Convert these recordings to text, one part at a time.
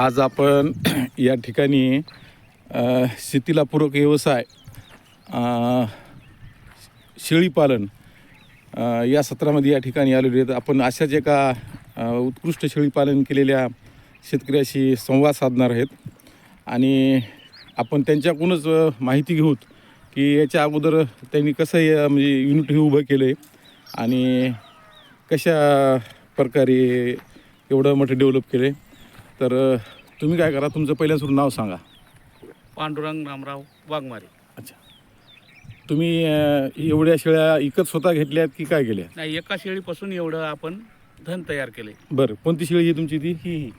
आज आपण या ठिकाणी शेतीला पूरक व्यवसाय शेळीपालन या सत्रामध्ये या ठिकाणी आलेले आहेत. आपण अशाच एका उत्कृष्ट शेळीपालन केलेल्या शेतकऱ्याशी संवाद साधणार आहेत. आणि आपण त्यांच्याकडूनच माहिती घेऊत की याच्या अगोदर त्यांनी कसं म्हणजे युनिट हे उभं केलं आहे आणि कशा प्रकारे एवढं मोठं डेव्हलप केलं आहे तर तुम्ही काय करा तुमचं पहिल्याच नाव सांगा. पांडुरंग रामराव वाघमारे. अच्छा. तुम्ही अ, एवढ्या शेळ्या इकत स्वतः घेतल्यात की काय केल्या? नाही एका शेळीपासून एवढं आपण धन तयार केले. बरं कोणती शेळी आहे तुमची ती? ही ही.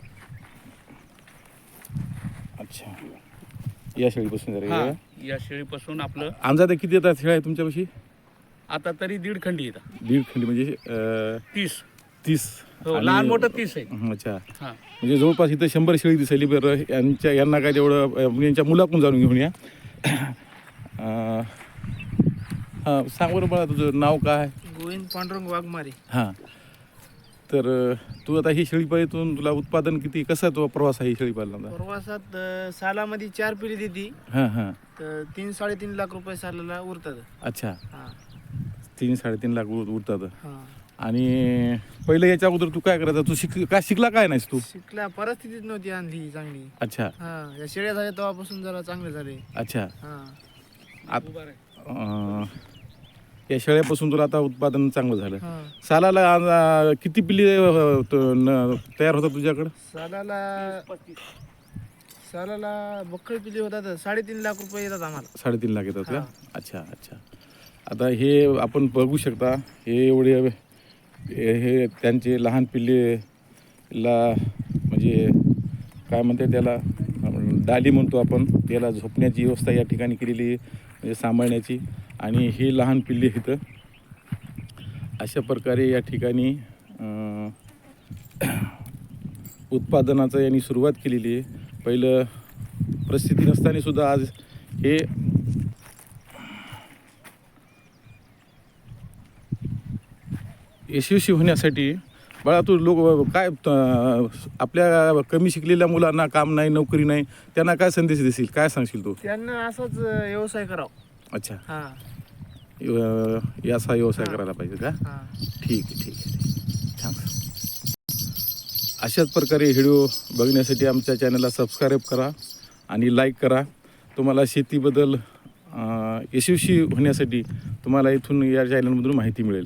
अच्छा. या शेळीपासून जरा हा या. या शेळीपासून आपलं अंदाजे किती येतात शेळ्या तुमच्यापाशी? आता तरी दीड खंडी येतात. दीड खंडी म्हणजे अ, तीस. तीस. हो आणि- लहान मोठं तीस आहे. अच्छा. हा. म्हणजे जवळपास इथं शंभर शेळी दिसली बरं. यांच्या यांना काय तेवढं अ, म्हणजे यांच्या मुलाकडून जाणून घेऊन या. अ, हां सांग बरं बाळा तुझं नाव काय? गोविंद पांडुरंग वाघमारे. हां. तर अ, तू आता ही शेळीपाळीतून तुला उत्पादन किती कसा तो प्रवास आहे ही शेळीपालनाचा प्रवासात अ, सालामध्ये चार पिढी देते. हां हां. तर तीन साडेतीन लाख रुपये सालाला उरतात. अच्छा. हा. तीन साडेतीन लाख उर- उरतात. हा. आणि पहिलं याच्या अगोदर तू काय करायचा? तू शिक काय शिकला काय नाहीस तू? शिकला. परिस्थितीच नव्हती आणली चांगली. अच्छा. हा या शेळ्या झाल्या तेव्हापासून जरा चांगले झाले. अच्छा. हा. आत. अ, या शेळ्यापासून तुला आता उत्पादन चांगलं झालं. हा. सालाला किती पिल्ली अ, त- न- तयार होतात तुझ्याकडं? सालाला सालाला बक्कळ पिली होतात साडेतीन लाख रुपये येतात आम्हाला. साडेतीन लाख येतात का. अच्छा अच्छा. आता हे आपण बघू शकता हे एवढे हे त्यांचे लहान पिल्लेला म्हणजे काय म्हणते त्याला आपण डाली म्हणतो आपण त्याला झोपण्याची व्यवस्था या ठिकाणी केलेली आहे, म्हणजे सांभाळण्याची. आणि हे लहान पिल्ले इथं अशा प्रकारे या ठिकाणी उत्पादनाचं यांनी सुरुवात केलेली आहे. पहिलं प्रसिद्धी नसताना सुद्धा आज हे यशस्वी होण्यासाठी बाळा तू लोक काय आपल्या कमी शिकलेल्या मुलांना काम नाही नोकरी नाही त्यांना काय संदेश देशील? काय सांगशील तू? त्यांना असंच व्यवसाय करावा. अच्छा. हा. याचा व्यवसाय. करायला पाहिजे का? हा. ठीक आहे ठीक आहे. थँक्स अशाच प्रकारे व्हिडिओ बघण्यासाठी आमच्या चॅनलला सबस्क्राईब करा आणि लाईक करा. तुम्हाला शेतीबद्दल यशस्वी होण्यासाठी तुम्हाला इथून या चॅनलमधून माहिती मिळेल.